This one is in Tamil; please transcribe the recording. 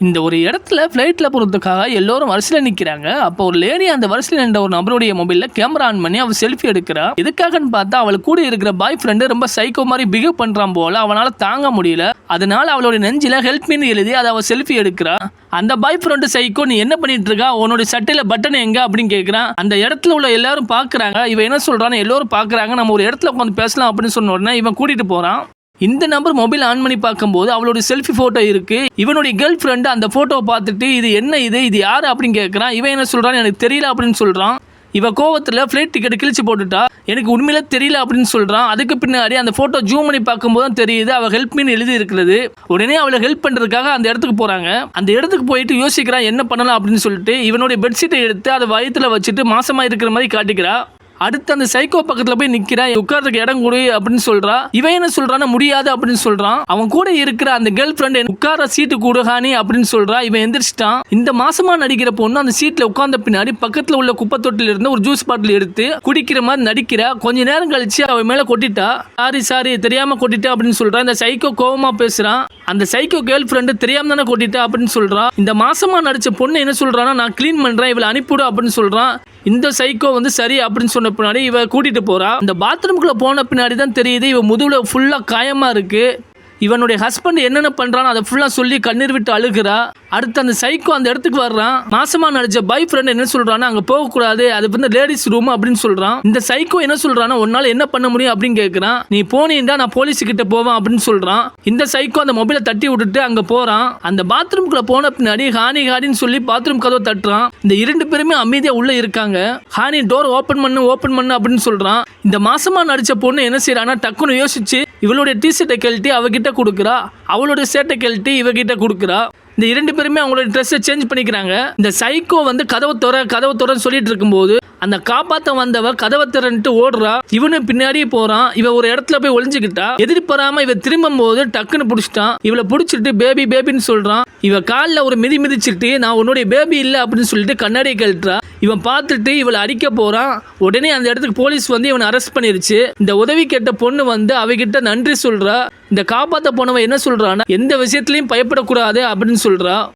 இந்த ஒரு இடத்துல ஃப்ளைட்டில் போகிறதுக்காக எல்லோரும் வரிசையில் நிற்கிறாங்க அப்போ ஒரு லேடி அந்த வரிசையில் நின்ற ஒரு நபருடைய மொபைலில் கேமரா ஆன் பண்ணி அவள் செல்ஃபி எடுக்கிறா. எதுக்காகன்னு பார்த்தா அவள் கூட இருக்கிற பாய் ஃப்ரெண்டு ரொம்ப சைக்கோ மாதிரி பிஹேவ் பண்ணுறான் போல அவனால் தாங்க முடியல. அதனால அவளுடைய நெஞ்சில் ஹெல்ப் மீன் எழுதி அதை அவள் செல்ஃபி எடுக்கிறா. அந்த பாய் ஃப்ரெண்டு சைக்கோ நீ என்ன பண்ணிட்டு இருக்கா? உன்னோட சட்டையில பட்டன் எங்க? அப்படின்னு கேட்குறான் அந்த இடத்துல உள்ள எல்லாரும் பார்க்குறாங்க இவன் என்ன சொல்கிறான்னு எல்லோரும் பார்க்குறாங்க நம்ம ஒரு இடத்துல உட்காந்து பேசலாம் அப்படின்னு சொன்ன உடனே இவன் கூட்டிகிட்டு போகிறான் இந்த நம்பர் மொபைல் ஆன் பண்ணி பார்க்கும்போது அவளோட செல்ஃபி ஃபோட்டோ இருக்கு. இவனுடைய கேர்ள் ஃப்ரெண்டு அந்த ஃபோட்டோவை பார்த்துட்டு இது என்ன இது இது யார் அப்படின்னு கேட்குறான் இவன் என்ன சொல்கிறான் எனக்கு தெரியல அப்படின்னு சொல்கிறான் இவ கோவத்தில் ஃப்ளைட் டிக்கெட் கிழிச்சு போட்டுட்டா. எனக்கு உண்மையில தெரியல அப்படின்னு சொல்றான். அதுக்கு பின்னாடி அந்த ஃபோட்டோ ஜூம் பண்ணி பார்க்கும்போது தெரியுது அவள் ஹெல்ப் மீன் எழுதி இருக்கிறது. உடனே அவளை ஹெல்ப் பண்ணுறதுக்காக அந்த இடத்துக்கு போகிறாங்க அந்த இடத்துக்கு போயிட்டு யோசிக்கிறான் என்ன பண்ணலாம் அப்படின்னு சொல்லிட்டு இவனுடைய பெட்ஷீட்டை எடுத்து அதை வயித்துல வச்சுட்டு மாசமா இருக்கிற மாதிரி காட்டிக்கிறா. அடுத்து அந்த சைக்கோ பக்கத்துல போய் நிக்கிறா உட்கார்றதுக்கு இடம் கொடு அப்படின்னு சொல்றா. இவன் என்ன சொல்றான் முடியாது அப்படின்னு சொல்றான். அவன் கூட இருக்கிற அந்த கேர்ள் ஃப்ரெண்ட் உட்கார சீட்டு கொடுகானி அப்படின்னு சொல்றா. இவன் எந்திரிச்சிட்டான். இந்த மாசமா நடிக்கிற பொண்ணு அந்த சீட்ல உட்கார்ந்த பின்னாடி பக்கத்துல உள்ள குப்பை தொட்டில இருந்து ஒரு ஜூஸ் பாட்டில் எடுத்து குடிக்கிற மாதிரி நடிக்கிறா. கொஞ்ச நேரம் கழிச்சு அவன் மேல கொட்டிட்டா. சாரி சாரி தெரியாம கொட்டிட்டா அப்படின்னு சொல்றான் இந்த சைக்கோ கோவமா பேசுறான். அந்த சைக்கோ கேர்ள் ஃப்ரெண்டு தெரியாம தானே கொட்டிட்டா அப்படின்னு சொல்றான் இந்த மாசமா நடிச்ச பொண்ணு என்ன சொல்றான்னா நான் க்ளீன் பண்றேன் இவளை அனுப்பிவிடு அப்படின்னு சொல்றான். இந்த சைக்கோ வந்து சரி அப்படின்னு சொன்ன பின்னாடி இவ கூட்டிட்டு போறா. இந்த பாத்ரூம்குள்ள போன பின்னாடி தான் தெரியுது இவ முதுகுல ஃபுல்லா காயமா இருக்கு. இவனுடைய ஹஸ்பண்ட் என்னென்ன பண்ணுறான்னு அதை ஃபுல்லாக சொல்லி கண்ணீர் விட்டு அழுகிறா. அடுத்து அந்த சைக்கோ அந்த இடத்துக்கு வர்றான். மாசமா நடிச்ச பாய் ஃப்ரெண்ட் என்ன சொல்றான்னா அங்க போக கூடாது அது வந்து லேடிஸ் ரூம் அப்படின்னு சொல்றான். இந்த சைக்கோ என்ன சொல்றான்னா உன்னால என்ன பண்ண முடியும் அப்படின்னு கேக்குறான். நீ போனீண்டா நான் போலீஸ் கிட்ட போவேன் அப்படின்னு சொல்றான். இந்த சைக்கோ அந்த மொபைலை தட்டி விட்டுட்டு அங்க போறான். அந்த பாத்ரூம்குள்ள போன பின்னாடி ஹானி ஹானின்னு சொல்லி பாத்ரூம் கதவை தட்டுறான். இந்த இரண்டு பேருமே அமைதியா உள்ள இருக்காங்க. ஹானி டோர் ஓபன் பண்ணு ஓபன் பண்ணு அப்படின்னு சொல்றான். இந்த மாசமா நடிச்ச பொண்ணு என்ன செய்யறான்னா டக்குன்னு யோசிச்சு இவளுடைய டிஷர்ட்டை கழட்டி அவகிட்ட கொடுக்குறா. அவளுடைய சேட்டை கழட்டி இவகிட்ட கொடுக்குறா. இந்த இரண்டு பேருமே அவங்களோட ட்ரெஸ்ஸை சேஞ்ச் பண்ணிக்கிறாங்க. இந்த சைக்கோ வந்து கதவை துற கதவை துறன்னு சொல்லிட்டு இருக்கும்போது அந்த காப்பாத்த வந்தவ கதவை திறன்ட்டு ஓடுறா. இவனு பின்னாடியே போறான். இவ ஒரு இடத்துல போய் ஒளிஞ்சுக்கிட்டா. எதிர்பாராம இவ திரும்பும் போது டக்குன்னு பிடிச்சிட்டான். இவளை பிடிச்சிட்டு பேபி பேபின்னு சொல்றான். இவ காலில் ஒரு மிதி மிதிச்சிட்டு நான் உன்னுடைய பேபி இல்லை அப்படின்னு சொல்லிட்டு கண்ணாடியை கழட்டுறா. இவன் பார்த்துட்டு இவளை அடிக்க போகிறான் உடனே அந்த இடத்துக்கு போலீஸ் வந்து இவனை அரெஸ்ட் பண்ணிருச்சு. இந்த உதவி கேட்ட பொண்ணு வந்து அவகிட்ட நன்றி சொல்கிறா இந்த காப்பாற்ற போனவன் என்ன சொல்கிறான்னா எந்த விஷயத்துலையும் பயப்படக்கூடாது அப்படின்னு சொல்கிறா